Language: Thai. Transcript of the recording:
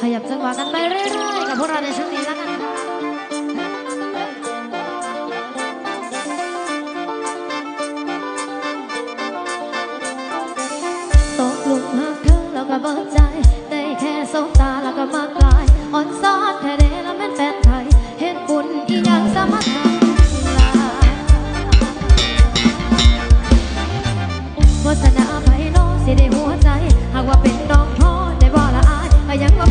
ขยับจังหวะกันไปเรื่อยๆกับพวกเราในช่วงนี้แล้วกันตกลุมหักเธอแล้วก็เบิดใจ ได้แค่สบตาแล้วก็มากลาย อ่อนซ้อแท้เดแล้วแม่นแฟนไทย เห็นปุ่นอีหยังสมัครถทำลาโฆษณาไพโนสิได้หัวใจ หากว่าเป็นน้องพ่อได้บอกละอายก็ยังว่